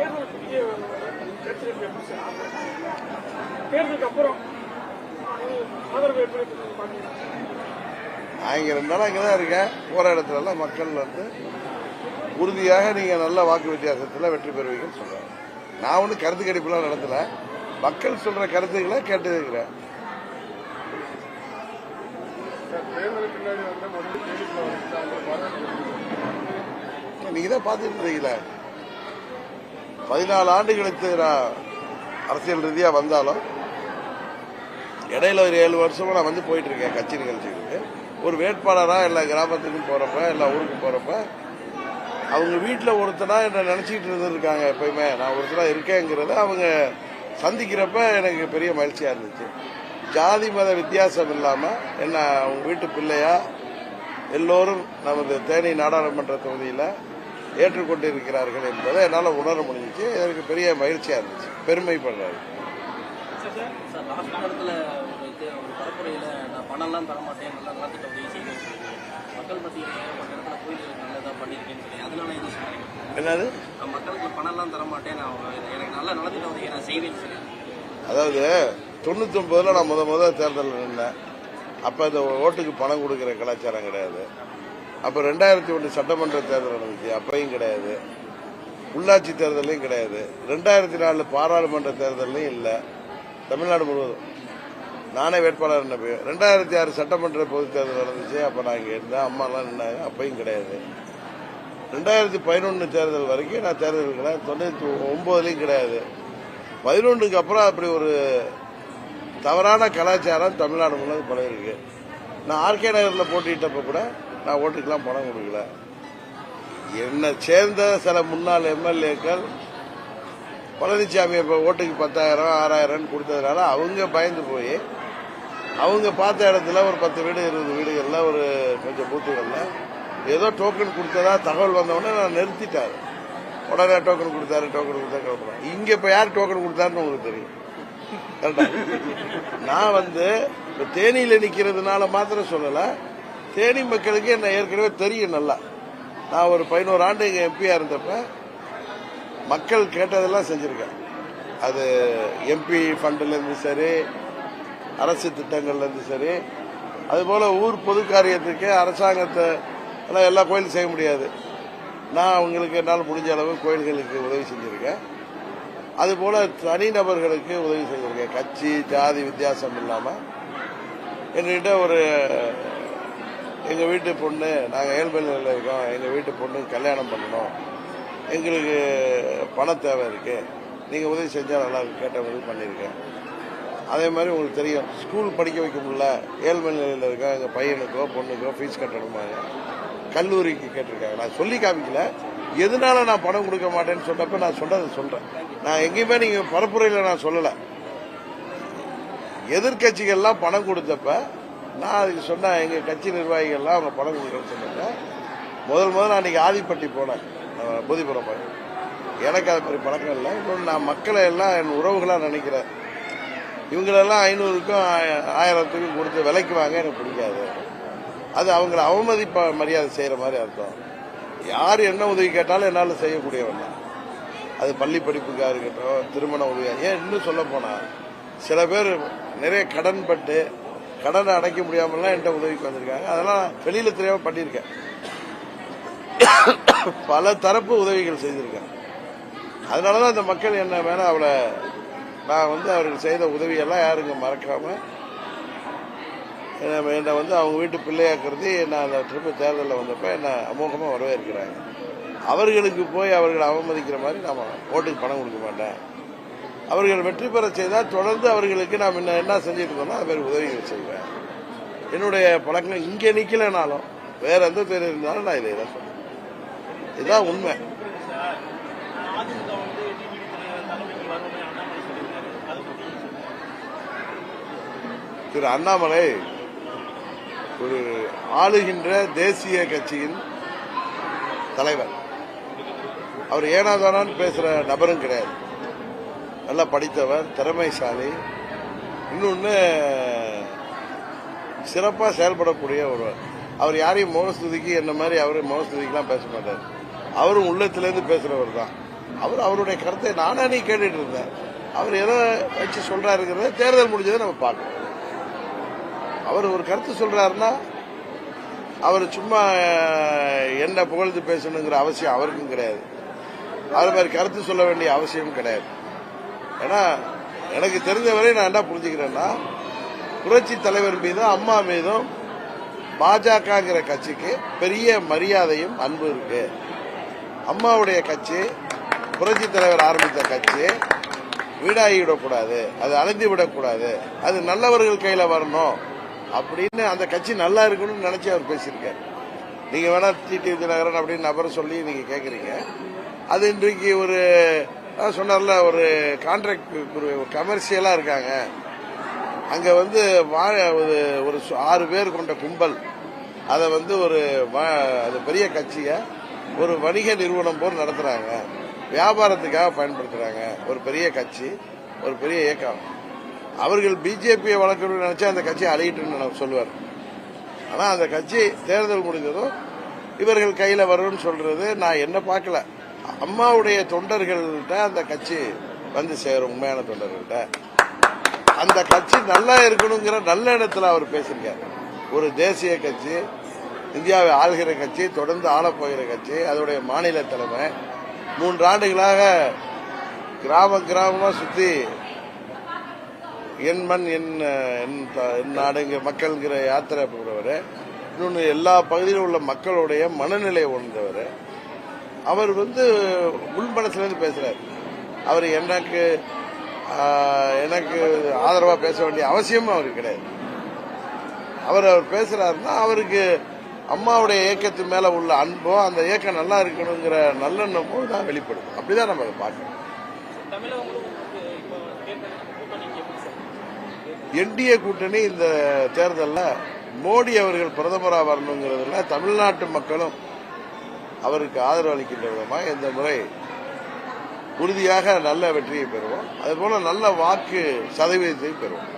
தேர்தல் எப்படி சார் தேர்தலுக்கு அப்புறம் ஆதரவு எப்படி நான் இங்கே நாள் இங்கே தான் இருக்கேன் போகிற இடத்துலலாம் மக்கள் வந்து உறுதியாக நீங்கள் நல்ல வாக்கு வித்தியாசத்தில் வெற்றி பெறுவீங்கன்னு சொல்கிறாங்க நான் ஒன்றும் கருத்து கணிப்புலாம் நடத்தல. மக்கள் சொல்கிற கருத்துக்களை கேட்டுக்கிறேன். தேர்தலுக்கு நீங்கள் தான் பார்த்துட்டு இருக்கீங்களா? பதினாலு ஆண்டுகளுக்கு நான் அரசியல் ரீதியாக வந்தாலும் இடையில ஒரு ஏழு வருஷமும் நான் வந்து போயிட்டு இருக்கேன் கட்சி நிகழ்ச்சிகளுக்கு. ஒரு வேட்பாளராக எல்லா கிராமத்துக்கும் போகிறப்ப எல்லா ஊருக்கும் போகிறப்ப அவங்க வீட்டில் ஒருத்தனா என்ன நினச்சிக்கிட்டு இருந்திருக்காங்க எப்பயுமே. நான் ஒருத்தனா இருக்கேங்கிறத அவங்க சந்திக்கிறப்ப எனக்கு பெரிய மகிழ்ச்சியாக இருந்துச்சு. ஜாதி மத வித்தியாசம் இல்லாமல் என்ன அவங்க வீட்டு பிள்ளையா எல்லோரும் நமது தேனி நாடாளுமன்ற தொகுதியில் ஏற்றுக்கொண்டிருக்கிறார்கள் என்பதை என்னால் உணர முடிஞ்சிச்சு. எனக்கு பெரிய மகிழ்ச்சியாக இருந்துச்சு. செய்வேன் என்ன சொன்னீங்க என்னது? மக்களுக்கு பணம்லாம் தர மாட்டேன் நான் எனக்கு நல்ல நலத்திட்ட உதவி நான் செய்வேன்னு சொல்லி அதாவது தொண்ணூத்தொன்பதுல நான் முத முத தேர்தலில் நின்றேன் அப்போ இந்த ஓட்டுக்கு பணம் கொடுக்குற கலாச்சாரம் கிடையாது. அப்போ ரெண்டாயிரத்தி ஒன்று சட்டமன்ற தேர்தல் நடந்துச்சு அப்பையும் கிடையாது. உள்ளாட்சி தேர்தலையும் கிடையாது. ரெண்டாயிரத்தி நாலு பாராளுமன்ற தேர்தலையும் இல்லை. தமிழ்நாடு முழுவதும். நானே வேட்பாளர் என்ன ரெண்டாயிரத்தி ஆறு சட்டமன்ற பொதுத் தேர்தல் நடந்துச்சு அப்போ நான் இங்கே இருந்தேன். அம்மாலாம் நின்னாங்க அப்பையும் கிடையாது. ரெண்டாயிரத்தி பதினொன்று தேர்தல் வரைக்கும் நான் தேர்தல் கிடையாது தொண்ணூற்றி ஒம்போதுலேயும் கிடையாது. பதினொன்றுக்கு அப்புறம் அப்படி ஒரு தவறான கலாச்சாரம் தமிழ்நாடு முழுவதும் பழகிருக்கு நான் ஆர்கே நகரில் போட்டியிட்டப்ப கூட நான் ஓட்டுக்கெல்லாம் பணம் கொடுக்கல. என்னை சேர்ந்த சில முன்னாள் எம்எல்ஏக்கள் பழனிசாமி இப்போ ஓட்டுக்கு பத்தாயிரம் ஆறாயிரம் கொடுத்ததுனால அவங்க பயந்து போய் அவங்க பார்த்த இடத்துல ஒரு பத்து வீடு இருபது வீடுகளில் ஒரு கொஞ்சம் பூத்துகளில் ஏதோ டோக்கன் கொடுத்ததா தகவல் வந்தவுடனே நான் நிறுத்திட்டாரு. உடனே டோக்கன் கொடுத்தாரு டோக்கன் கொடுத்தா கிளம்புறேன் இங்கே இப்போ யார் டோக்கன் கொடுத்தாருன்னு உங்களுக்கு தெரியும். நான் வந்து இப்போ தேனியில் நிற்கிறதுனால மாத்திரம் சொல்லலை. தேனி மக்களுக்கு என்ன ஏற்கனவே தெரியும் நல்லா. நான் ஒரு பதினோரு ஆண்டு இங்கே எம்பியாக இருந்தப்ப மக்கள் கேட்டதெல்லாம் செஞ்சுருக்கேன். அது எம்பி ஃபண்டுலேருந்து சரி அரசு திட்டங்கள்லேருந்து சரி அதுபோல் ஊர் பொது காரியத்துக்கு அரசாங்கத்தை எல்லாம் எல்லா கோயிலும் செய்ய முடியாது. நான் அவங்களுக்கு என்னால் முடிஞ்ச அளவு கோயில்களுக்கு உதவி செஞ்சுருக்கேன். அதுபோல் தனிநபர்களுக்கு உதவி செஞ்சுருக்கேன். கட்சி ஜாதி வித்தியாசம் இல்லாமல் என்கிட்ட ஒரு எங்கள் வீட்டு பொண்ணு நாங்கள் ஏழ்மையில் நிலையில் இருக்கோம். எங்கள் வீட்டு பொண்ணு கல்யாணம் பண்ணணும். எங்களுக்கு பண தேவை இருக்கு. நீங்கள் உதவி செஞ்சால் நல்லா இருக்கும். கேட்ட உதவி பண்ணியிருக்கேன் அதே மாதிரி உங்களுக்கு தெரியும் ஸ்கூல் படிக்க வைக்க முடியல ஏழ்மை நிலையில் இருக்கோம். எங்கள் பையனுக்கோ பொண்ணுக்கோ ஃபீஸ் கட்டணுமாங்க கல்லூரிக்கு கேட்டிருக்காங்க. நான் சொல்லி காமிக்கல. எதனால நான் பணம் கொடுக்க மாட்டேன்னு சொன்னப்ப நான் சொன்னதை சொல்கிறேன் நான் எங்கேயுமே நீங்கள் பரப்புரையில் நான் சொல்லலை. எதிர்கட்சிகள்லாம் பணம் கொடுத்தப்ப நான் அதுக்கு சொன்னேன் எங்கள் கட்சி நிர்வாகிகள்லாம் அவங்க பணம் கொடுக்குறேன்னு சொன்னாங்க. முதல் முதல் நான் அன்றைக்கி ஆதிப்பட்டி போனேன். போதிபுரம் புதுப்புறம் போய் எனக்கு அது மாதிரி பழக்கம் இல்லை. இன்னொன்று நான் மக்களை எல்லாம் என் உறவுகளாக நினைக்கிறேன். இவங்களெல்லாம் ஐநூறுக்கும் ஆயிரத்துக்கும் கொடுத்து விலைக்கு வாங்க எனக்கு பிடிக்காது. அது அவங்கள அவமதிப்ப மரியாதை செய்கிற மாதிரி அர்த்தம். யார் என்ன உதவி கேட்டாலும் என்னால் செய்யக்கூடியவன் அது பள்ளி படிப்புக்காக இருக்கட்டும் திருமண உதவியாக ஏன் இன்னும் சொல்ல போனால் சில பேர் நிறைய கடன் பட்டு கடனை அடைக்க முடியாமலாம் என்கிட்ட உதவிக்கு வந்திருக்காங்க. அதெல்லாம் வெளியில தெரியாம பண்ணியிருக்கேன். பல தரப்பு உதவிகள் செய்திருக்கேன். அதனாலதான் இந்த மக்கள் என்ன மேல அவளை நான் வந்து அவர்கள் செய்த உதவியெல்லாம் யாருங்க மறக்காம என்னை வந்து அவங்க வீட்டு பிள்ளையாக்குறது என்ன அந்த ட்ரிப்பு தேர்தலில் வந்தப்ப என்ன அமோகமாக வரவேற்கிறாங்க. அவர்களுக்கு போய் அவர்களை அவமதிக்கிற மாதிரி நாம ஓட்டுக்கு பணம் கொடுக்க மாட்டேன். அவர்கள் வெற்றி பெற செய்தால் தொடர்ந்து அவர்களுக்கு நாம் என்ன என்ன செஞ்சுட்டு அது மாதிரி உதவிகள் செய்வேன். என்னுடைய பழக்கங்கள் இங்கே நிற்கலைனாலும் வேற எந்த தேர்தல் இருந்தாலும் நான் இதை தான் சொல்றேன். இதுதான் உண்மை. திரு அண்ணாமலை ஒரு ஆளுகின்ற தேசிய கட்சியின் தலைவர். அவர் ஏனாதானான்னு பேசுற நபரும் கிடையாது. நல்லா படித்தவர் திறமைசாலி. இன்னொன்று சிறப்பாக செயல்படக்கூடிய ஒருவர் அவர் யாரையும் மோகஸ்துதிக்கு என்ன மாதிரி அவரு மோகஸ்துதிக்கெல்லாம் பேச மாட்டார். அவரும் உள்ளத்திலேருந்து பேசுகிறவர் தான். அவர் அவருடைய கருத்தை நானே நீ கேட்டுட்டு இருந்தேன். அவர் எதை வச்சு சொல்கிறாருங்கிறத தேர்தல் முடிஞ்சதை நம்ம பார்க்கணும். அவர் ஒரு கருத்து சொல்கிறாருன்னா அவர் சும்மா என்ன புகழ்ந்து பேசணுங்கிற அவசியம் அவருக்கும் கிடையாது. அவர் மாதிரி கருத்து சொல்ல வேண்டிய அவசியமும் கிடையாது. ஏன்னா எனக்கு தெரிஞ்சவரை நான் என்ன புரிஞ்சுக்கிறேன்னா புரட்சி தலைவர் மீதும் அம்மா மீதும் பாஜகங்கிற கட்சிக்கு பெரிய மரியாதையும் அன்பு இருக்கு. அம்மாவுடைய கட்சி புரட்சி தலைவர் ஆரம்பித்த கட்சி வீடாகி விடக்கூடாது அது அழிந்து விடக்கூடாது அது நல்லவர்கள் கையில வரணும் அப்படின்னு அந்த கட்சி நல்லா இருக்கணும்னு நினைச்சு அவர் பேசியிருக்காரு. நீங்க வேணா டிடி தினகரன் அப்படின்னு நபரை சொல்லி நீங்க கேக்குறீங்க. அது இன்றைக்கு ஒரு அதான் சொன்னார்ல ஒரு கான்ட்ராக்ட் ஒரு கமர்ஷியலா இருக்காங்க. அங்க வந்து வாழ ஒரு ஒரு ஆறு பேர் கொண்ட கும்பல். அதை வந்து ஒரு அது பெரிய கட்சியை ஒரு வணிக நிறுவனம் போல் நடத்துறாங்க. வியாபாரத்துக்காக பயன்படுத்துறாங்க. ஒரு பெரிய கட்சி ஒரு பெரிய இயக்கம். அவர்கள் பிஜேபியை வளர்க்கணும்னு நினைச்சா அந்த கட்சி அழியிட்டுன்னு நான் சொல்லுவார் ஆனா அந்த கட்சி தேர்தல் முடிந்ததும் இவர்கள் கையில வரும்னு சொல்றது நான் என்ன பார்க்கல. அம்மாவுடைய தொண்டர்கள்ட்ட அந்த கட்சி வந்து சேரும் உண்மையான தொண்டர்கள்ட்ட. அந்த கட்சி நல்லா இருக்கணுங்கிற நல்ல இடத்துல அவர் பேசியிருக்கார். ஒரு தேசிய கட்சி இந்தியாவை ஆள்கிற கட்சி தொடர்ந்து ஆளப்போகிற கட்சி அதோடைய மாநில தலைமை மூன்று ஆண்டுகளாக கிராம கிராமமாக சுற்றி என் மண் என் என் த- என் நாடுங்க மக்கள்ங்கிற யாத்திரை போகிறவர் இன்னொன்று எல்லா பகுதியிலும் உள்ள மக்களுடைய மனநிலையை உணர்ந்தவர். அவர் வந்து உள்மனசுலேருந்து பேசுகிறார் அவர் எனக்கு எனக்கு ஆதரவாக பேச வேண்டிய அவசியமும் அவருக்கு கிடையாது. அவர் அவர் பேசுகிறாருன்னா அவருக்கு அம்மாவுடைய இயக்கத்து மேலே உள்ள அன்போ அந்த இயக்கம் நல்லா இருக்கணுங்கிற நல்லெண்ணமோ தான் வெளிப்படும் அப்படிதான் நம்ம அதை பார்க்கணும். என்டிஏ கூட்டணி இந்த தேர்தலில் மோடி அவர்கள் பிரதமராக வரணுங்கிறதுல தமிழ்நாட்டு மக்களும் அவருக்கு ஆதரவு அளிக்கின்ற விதமாக இந்த முறை உறுதியாக நல்ல வெற்றியை பெறுவோம். அதுபோல நல்ல வாக்கு சதவீதத்தை பெறுவோம்.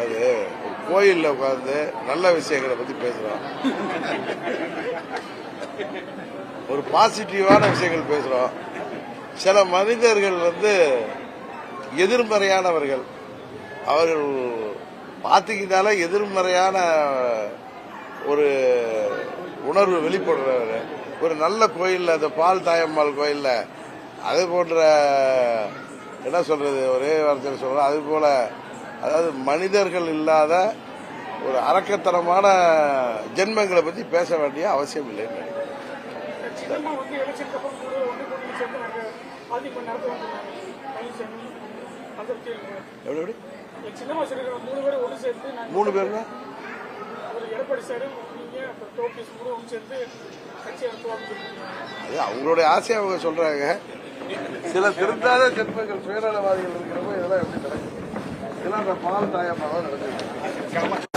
அது அதாவது ஒரு கோயிலில் உட்கார்ந்து நல்ல விஷயங்களை பத்தி பேசுறோம். ஒரு பாசிட்டிவான விஷயங்கள் பேசுறோம். சில மனிதர்கள் வந்து எதிர்மறையானவர்கள். அவர்கள் பார்த்துக்கிட்டாலே எதிர்மறையான ஒரு உணர்வு வெளிப்படுறவர். ஒரு நல்ல கோயில்ல அந்த பால் தாயம்மாள் கோயில்ல அது போன்ற என்ன சொல்றது ஒரே வார்த்தையில் சொல்றோம் அது போல அதாவது மனிதர்கள் இல்லாத ஒரு அரக்கத்தனமான ஜென்மங்களை பத்தி பேச வேண்டிய அவசியம் இல்லை. எப்படி எப்படி? மூணு பேருங்க? அது அவங்களுடைய ஆசையை அவங்க சொல்றாங்க. சில திருந்தாத ஜென்மங்கள் சுயநலவாதிகள் இருக்கிறப்போ இதெல்லாம் எப்படி நடக்குது? இதெல்லாம் அந்த பால் தாயமாக நடக்குது.